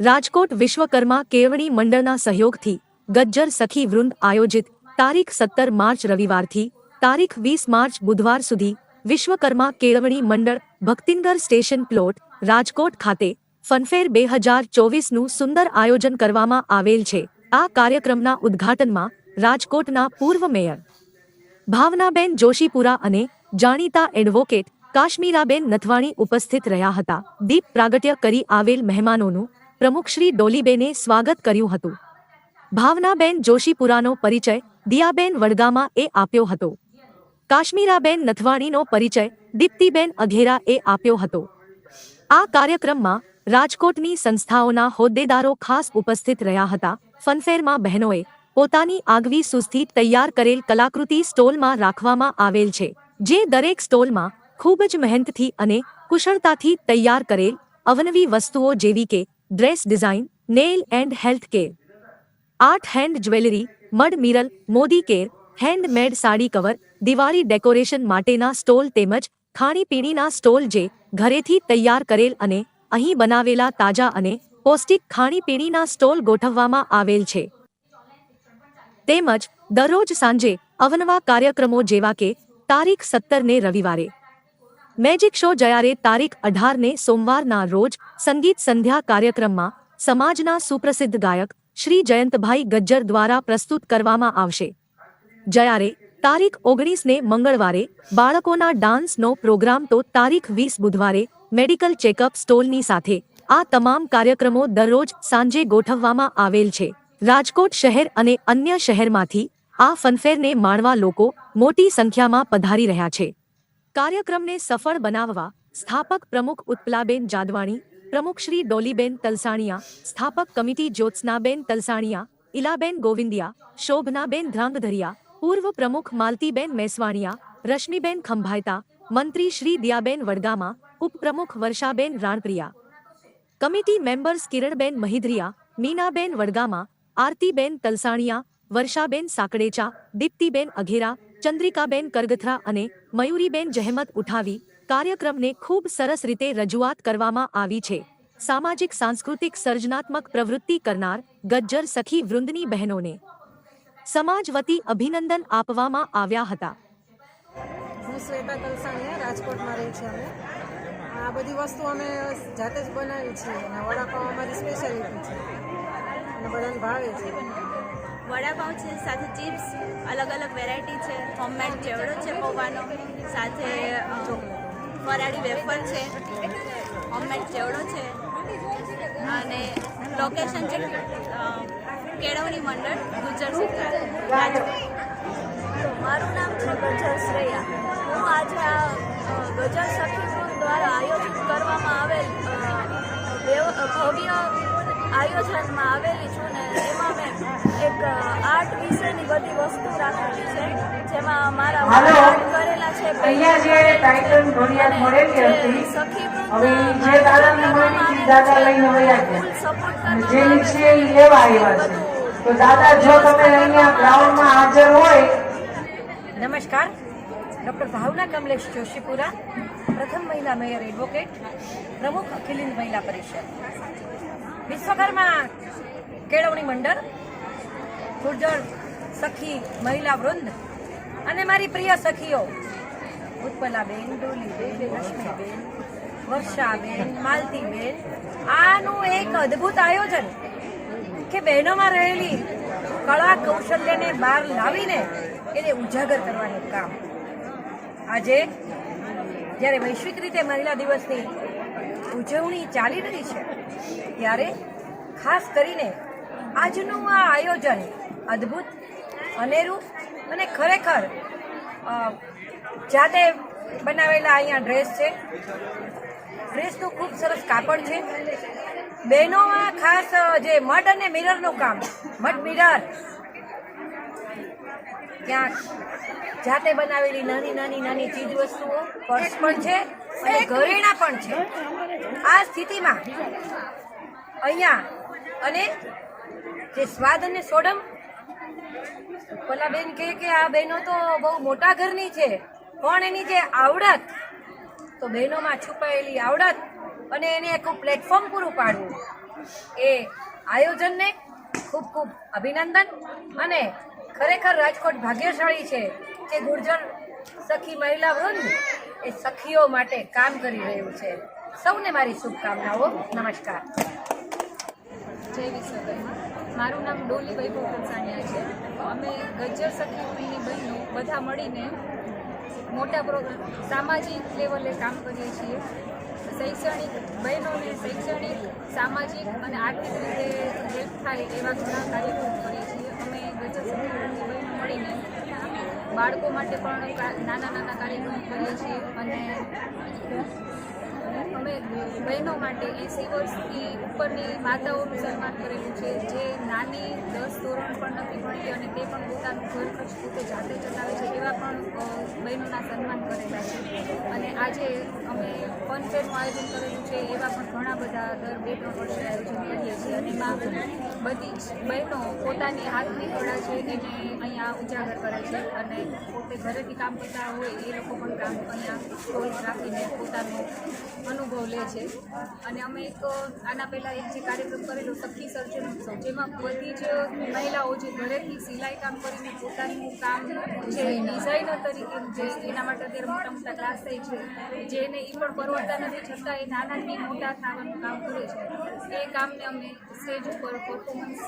રાજકોટ વિશ્વકર્મા કેળવણી મંડળના સહયોગથી ગજ્જર સખી વૃંદ આયોજિત તારીખ સત્તર માર્ચ રવિવારથી તારીખ વીસ માર્ચ બુધવાર સુધી વિશ્વકર્મા કેળવણી મંડળ ભક્તિંદર સ્ટેશન પ્લોટ, રાજકોટ ખાતે ફનફેર બે હજાર ચોવીસનું સુંદર આયોજન કરવામાં આવેલ છે. આ કાર્યક્રમના ઉદ્ઘાટનમાં રાજકોટના પૂર્વ મેયર ભાવનાબેન જોશીપુરા અને જાણીતા એડવોકેટ કાશ્મીરાબેન નથવાણી ઉપસ્થિત રહ્યા હતા. દીપ પ્રાગટ્ય કરી આવેલ મહેમાનોનું પ્રમુખશ્રી ડોલીબેને સ્વાગત કર્યું હતું. ભાવનાબેન જોશીપુરાનો પરિચય દિયાબેન વડગામા એ આપ્યો હતો. કાશ્મીરાબેન નથવાણીનો પરિચય દીપ્તિબેન અઘેરા એ આપ્યો હતો. આ કાર્યક્રમમાં રાજકોટની સંસ્થાઓના હોદ્દેદારો ખાસ ઉપસ્થિત રહ્યા હતા. ફનફેરમાં બહેનોએ પોતાની આગવી સુસ્થી તૈયાર કરેલ કલાકૃતિ સ્ટોલમાં રાખવામાં આવેલ છે, જે દરેક સ્ટોલમાં ખૂબ જ મહેનતથી અને કુશળતાથી તૈયાર કરેલ અવનવી વસ્તુઓ જેવી કે dress design, nail and health care, art hand jewellery, mud mirror Modi care, handmade sari cover, Diwali decoration માટેના સ્ટોલ તેમજ ખાણીપીણીના સ્ટોલ જે ઘરેથી તૈયાર કરેલ અને અહીં બનાવેલા તાજા અને પૌષ્ટિક ખાણીપીણીના સ્ટોલ ગોઠવવામાં આવેલ છે. તેમજ દરરોજ સાંજે અવનવા કાર્યક્રમો જેવા કે તારીખ સત્તરને રવિવારે મેજિક શો જ્યારે તારીખ અઢારને સોમવારના રોજ સંગીત સંધ્યા કાર્યક્રમમાં સમાજના સુપ્રસિદ્ધ ગાયક શ્રી જયંતભાઈ ગજ્જર દ્વારા પ્રસ્તુત કરવામાં આવશે. જ્યારે તારીખ ઓગણીસને મંગળવારે બાળકોના ડાન્સનો પ્રોગ્રામ તો તારીખ વીસ બુધવારે મેડિકલ ચેકઅપ સ્ટોલની સાથે આ તમામ કાર્યક્રમો દરરોજ સાંજે ગોઠવવામાં આવેલ છે. રાજકોટ શહેર અને અન્ય શહેરમાંથી આ ફનફેરને માણવા લોકો મોટી સંખ્યામાં પધારી રહ્યા છે. કાર્યક્રમને સફળ બનાવવા સ્થાપક પ્રમુખ ઉત્પલાબેન જાદવાણી, પ્રમુખ શ્રી ડોલીબેન તલસાણિયા, સ્થાપક કમિટી જ્યોત્સનાબેન તલસાણિયા ઇલાબેન ગોવિંદિયા, શોભનાબેન ધ્રાંગધરિયા, પૂર્વ પ્રમુખ માલતીબેન મેસવાણિયા, રશ્મિબેન ખંભાયતા, મંત્રી શ્રી દિયાબેન વડગામા, ઉપપ્રમુખ વર્ષાબેન રાણપ્રિયા. કમિટી મેમ્બર્સ કિરણબેન મહિદ્રિયા, મીનાબેન વડગામા, આરતીબેન તલસાણિયા, વર્ષાબેન સાકડેચા, દીપ્તિબેન અઘેરા ચંદ્રિકાબેન કરગથરા અને મયુરીબેન જહેમત ઉઠાવી કાર્યક્રમને ખૂબ સરસ રીતે રજૂઆત કરવામાં આવી છે. સામાજિક સાંસ્કૃતિક સર્જનાત્મક પ્રવૃત્તિ કરનાર ગજ્જર સખી વૃંદની બહેનોને સમાજ વતી અભિનંદન આપવામાં આવ્યા હતા. હું શ્વેતા કલસાણીયા, રાજકોટમાં રહી છે અમે. આ બધી વસ્તુ અમે જાતે જ બનાવી છે અને વડાપાઉં અમારી સ્પેશિયાલિટી છે. અને બધાને ભાવે છે. વડાપાઉં છે, સાથે ચિપ્સ અલગ અલગ વેરાયટી છે હોમમેડ ચેવડો છે પૌવાનો, સાથે ફરાળી વેફર છે હોમમેડ ચેવડો છે, અને લોકેશન છે કેળવણી મંડળ, ગુજર સત્તા મારું નામ છે ગજર શ્રેયા. હું આજે આ ગજર સખી દ્વારા આયોજિત કરવામાં આવેલ ભવ્ય આયોજનમાં આવેલી છું એમાં મેં એક આર્ટ વિશેની બધી વસ્તુ રાખેલી છે જેમાં મારા આર્ટ કરેલા છે અહીંયા જે ટાઇટલ ઘડિયાળ મળેલી હતી હવે જે દાદાને મળી દાદા લઈને વયા ગયા. અને જેની એ લેવા આવ્યા છે. તો દાદા જો તમે અહીંયા ગ્રાઉન્ડમાં હાજર હોય. નમસ્કાર. ડૉક્ટર ભાવના કમલેશ જોશીપુરા પ્રથમ મહિલા મેયર એડવોકેટ પ્રમુખ અખિલ મહિલા પરિષદ. વિશ્વકર્મા કેળવણી મંડળ, ગુર્જર સખી મહિલા વૃંદ અને મારી પ્રિય સખીઓ, ઉત્પલાબેન, ડોલીબેન, લક્ષ્મીબેન, વર્ષાબેન, માલતીબેન, આનું એક અદ્ભુત આયોજન કે બહેનોમાં રહેલી કળા કૌશલ્યને બહાર લાવીને એને ઉજાગર કરવાનું કામ. આજે, જ્યારે વૈશ્વિક રીતે મહિલા દિવસની ઉજવણી ચાલી રહી છે, ત્યારે ખાસ કરીને આજનું આ આયોજન અદ્ભુત, અનેરું અને ખરેખર જાતે બનાવેલા અહીંયા ડ્રેસ છે. ડ્રેસનું ખૂબ સરસ કાપડ છે. બહેનોમાં ખાસ જે મઢ અને મિરરનું કામ, મઢ મિરર, ત્યાં જાતે બનાવેલી નાની નાની નાની ચીજ વસ્તુઓ પર્સ પણ છે અને ઘરેણા પણ છે. આ સ્થિતિમાં અહીંયા અને જે સ્વાદ અને સોડમ? પેલા બેન કહે કે આ બહેનો તો બહુ મોટા ઘરની છે, પણ એની જે આવડત, તો બહેનોમાં છુપાયેલી આવડત અને એને એક પ્લેટફોર્મ પૂરું પાડવું. એ આયોજનને ખૂબ ખૂબ અભિનંદન અને ખરેખર રાજકોટ ભાગ્યશાળી છે કે ગુર્જર સખી મહિલા વૃંદ એ સખીઓ માટે કામ કરી રહ્યું છે. સૌને મારી શુભકામનાઓ. નમસ્કાર. જય વિશ્વકર્મા મારું નામ ડોલી વૈભવ કંસાણિયા છે. અમે ગજ્જર સખી બહેનો બધા મળીને મોટા પ્રોગ્રામ સામાજિક લેવલે કામ કરીએ છીએ. શૈક્ષણિક બહેનોને શૈક્ષણિક, સામાજિક અને આર્થિક રીતે હેલ્પ થાય એવા ઘણા કાર્યક્રમો કરીએ છીએ. અમે કુળની બહેનો મળીને બાળકો માટે પણ નાના નાના કાર્યક્રમો કરીએ છીએ અને અમે બહેનો માટે એંસી વર્ષથી ઉપરની માતાઓનું સન્માન કરેલું છે. જે નાની દસ ધોરણ પણ નથી ભણતી અને તે પણ પોતાનું ઘર ખર્ચ પોતે જાતે ચલાવે છે એવા પણ બહેનોના સન્માન કરેલા છે. અને આજે અમે પંચેરનું આયોજન કરેલું છે એવા પણ ઘણા બધા દર બે ત્રણ વર્ષે આયોજન કરીએ છીએ અને એમાં બધી જ બહેનો પોતાની હાથની કળા છે એને અહીંયા ઉજાગર કરે છે અને પોતે ઘરેથી કામ કરતા હોય એ લોકો પણ કામ અહીંયા રાખીને પોતાનો અનુભવ લે છે. અને અમે એક, આના પહેલાં એક જે કાર્યક્રમ કરેલો, સખી સર્જન ઉત્સવ, જેમાં બધી જ મહિલાઓ જે ઘરેથી સિલાઈ કામ કરીને પોતાનું કામ જે ડિઝાઇનર તરીકે જે એના માટે અત્યારે મોટા મોટા ક્લાસ થાય છે, જેને એ પણ પરવડતા નથી, છતાં એ નાનાથી મોટા થવાનું કામ કરે છે. એ કામને અમે સ્ટેજ ઉપર પરફોર્મન્સ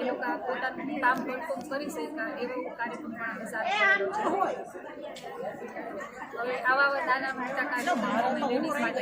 એ લોકો પોતાનું કામ પરફોર્મ કરી શક્યા, એવો કાર્યક્રમ પણ અમે સાથે હવે આવા નાના મોટા કાર્યક્રમો લેડીઝ માટે